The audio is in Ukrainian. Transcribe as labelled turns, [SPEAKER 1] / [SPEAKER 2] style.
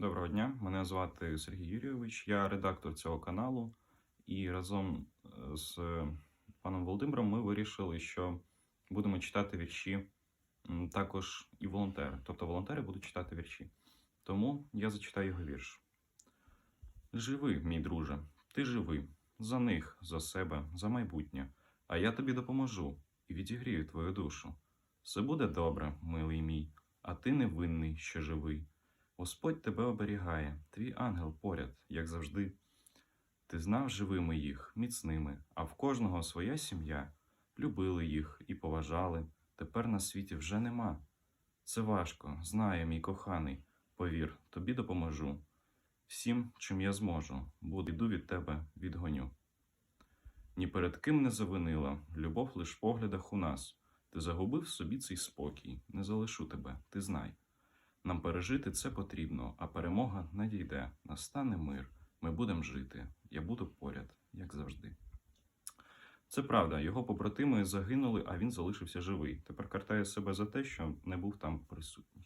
[SPEAKER 1] Доброго дня, мене звати Сергій Юрійович. Я редактор цього каналу, і разом е, з паном Володимиром ми вирішили, що будемо читати вірші також і волонтери. Тобто волонтери будуть читати вірші. Тому я зачитаю його вірш. Живи, мій друже, ти живи. За них, за себе, за майбутнє. А я тобі допоможу і відігрію твою душу. Все буде добре, милий мій, а ти невинний, що живий. Господь тебе оберігає, твій ангел поряд, як завжди. Ти знав живими їх, міцними, а в кожного своя сім'я. Любили їх і поважали, тепер на світі вже нема. Це важко, знає, мій коханий, повір, тобі допоможу. Всім, чим я зможу, буду йду від тебе відгоню. Ні перед ким не завинила, любов лиш в поглядах у нас. Ти загубив собі цей спокій, не залишу тебе, ти знай. Нам пережити це потрібно, а перемога надійде, настане мир. Ми будемо жити. Я буду поряд, як завжди. Це правда, його побратими загинули, а він залишився живий. Тепер картає себе за те, що не був там присутній.